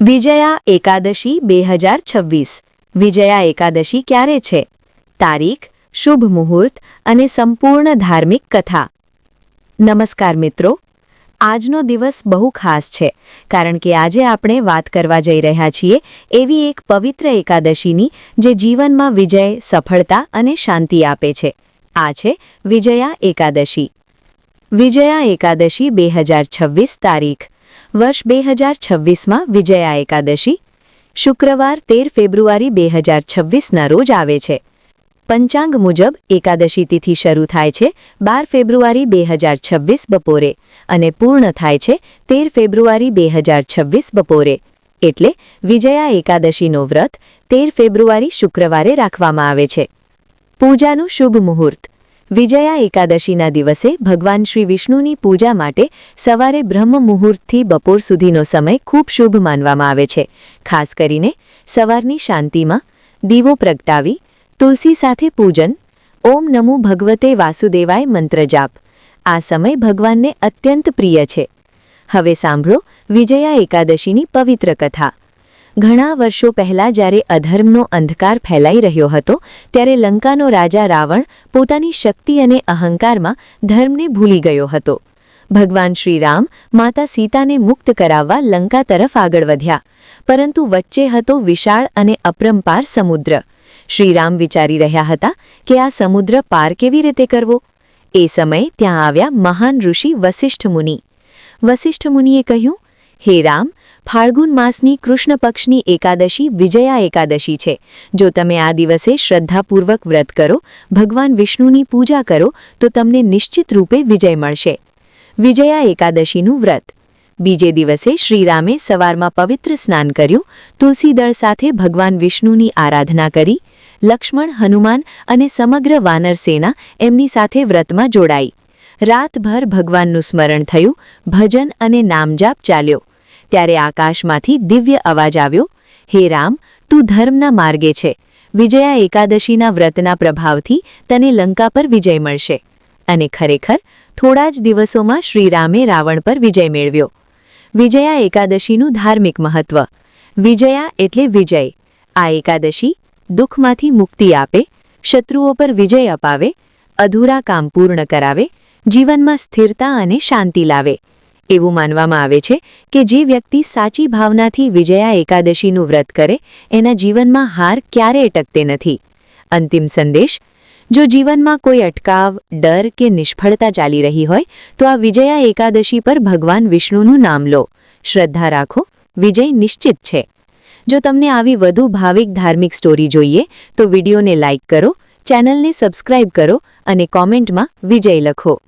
વિજયા એકાદશી બે હજાર છવ્વીસ. વિજયા એકાદશી ક્યારે છે? તારીખ, શુભ મુહૂર્ત અને સંપૂર્ણ ધાર્મિક કથા. નમસ્કાર મિત્રો, આજનો દિવસ બહુ ખાસ છે, કારણ કે આજે આપણે વાત કરવા જઈ રહ્યા છીએ એવી એક પવિત્ર એકાદશીની જે જીવનમાં વિજય, સફળતા અને શાંતિ આપે છે. આ છે વિજયા એકાદશી. વિજયા એકાદશી બે તારીખ. વર્ષ બે હજાર છવ્વીસમાં વિજયા એકાદશી શુક્રવાર તેર ફેબ્રુઆરી બે હજાર છવ્વીસના રોજ આવે છે. પંચાંગ મુજબ એકાદશી તિથિ શરૂ થાય છે બાર ફેબ્રુઆરી બે હજાર છવ્વીસ બપોરે અને પૂર્ણ થાય છે તેર ફેબ્રુઆરી બે હજાર છવ્વીસ બપોરે. એટલે વિજયા એકાદશીનો વ્રત તેર ફેબ્રુઆરી શુક્રવારે રાખવામાં આવે છે. પૂજાનું શુભ મુહૂર્ત. વિજયા એકાદશીના દિવસે ભગવાન શ્રી વિષ્ણુની પૂજા માટે સવારે બ્રહ્મ મુહૂર્તથી બપોર સુધીનો સમય ખૂબ શુભ માનવામાં આવે છે. ખાસ કરીને સવારની શાંતિમાં દીવો પ્રગટાવી, તુલસી સાથે પૂજન, ઓમ નમો ભગવતે વાસુદેવાય મંત્ર જાપ. આ સમય ભગવાનને અત્યંત પ્રિય છે. હવે સાંભળો વિજયા એકાદશીની પવિત્ર કથા. ઘણા વર્ષો પહેલા જ્યારે અધર્મનો અંધકાર ફેલાઈ રહ્યો હતો, ત્યારે લંકાનો રાજા રાવણ પોતાની શક્તિ અને અહંકારમાં ધર્મને ભૂલી ગયો હતો. ભગવાન શ્રીરામ માતા સીતાને મુક્ત કરાવવા લંકા તરફ આગળ વધ્યા. પરંતુ વચ્ચે હતો વિશાળ અને અપરંપાર સમુદ્ર. શ્રીરામ વિચારી રહ્યા હતા કે આ સમુદ્ર પાર કેવી રીતે કરવો? એ સમયે ત્યાં આવ્યા મહાન ઋષિ વસિષ્ઠ મુનિ. વસિષ્ઠ મુનિએ કહ્યું, હે રામ ફાલ્ગુન માસની કૃષ્ણ પક્ષની એકાદશી વિજયા એકાદશી છે. જો તમે આ દિવસે શ્રદ્ધાપૂર્વક વ્રત કરો, ભગવાન વિષ્ણુની પૂજા કરો, તો તમને નિશ્ચિત રૂપે વિજય મળશે. વિજયા એકાદશીનું વ્રત. બીજે દિવસે શ્રીરામે સવારમાં પવિત્ર સ્નાન કર્યું, તુલસીદળ સાથે ભગવાન વિષ્ણુની આરાધના કરી, લક્ષ્મણ, હનુમાન અને સમગ્ર વાનર સેના એમની સાથે વ્રતમાં જોડાઈ. રાતભર ભગવાનનું સ્મરણ થયું, ભજન અને નામજાપ ચાલ્યો. ત્યારે આકાશમાંથી દિવ્ય અવાજ આવ્યો, હે રામ, તું ધર્મના માર્ગે છે. વિજયા એકાદશીના વ્રતના પ્રભાવથી તને લંકા પર વિજય મળશે. અને ખરેખર, થોડા જ દિવસોમાં શ્રીરામે રાવણ પર વિજય મેળવ્યો. વિજયા એકાદશીનું ધાર્મિક મહત્વ. વિજયા એટલે વિજય. આ એકાદશી દુઃખમાંથી મુક્તિ આપે, શત્રુઓ પર વિજય અપાવે, અધૂરા કામ પૂર્ણ કરાવે, જીવનમાં સ્થિરતા અને શાંતિ લાવે. એવું માનવામાં આવે છે કે જે વ્યક્તિ સાચી ભાવનાથી વિજયા એકાદશીનું વ્રત કરે, એના જીવનમાં હાર ક્યારે અટકતે નથી. અંતિમ સંદેશ, જો જીવનમાં કોઈ અટકાવ, ડર કે નિષ્ફળતા ચાલી રહી હોય, તો આ વિજયા એકાદશી પર ભગવાન વિષ્ણુનું નામ લો. શ્રદ્ધા રાખો, વિજય નિશ્ચિત છે. જો તમને આવી વધુ ભાવિક ધાર્મિક સ્ટોરી જોઈએ, તો વિડીયોને લાઇક કરો, ચેનલને સબસ્ક્રાઇબ કરો અને કોમેન્ટમાં વિજય લખો.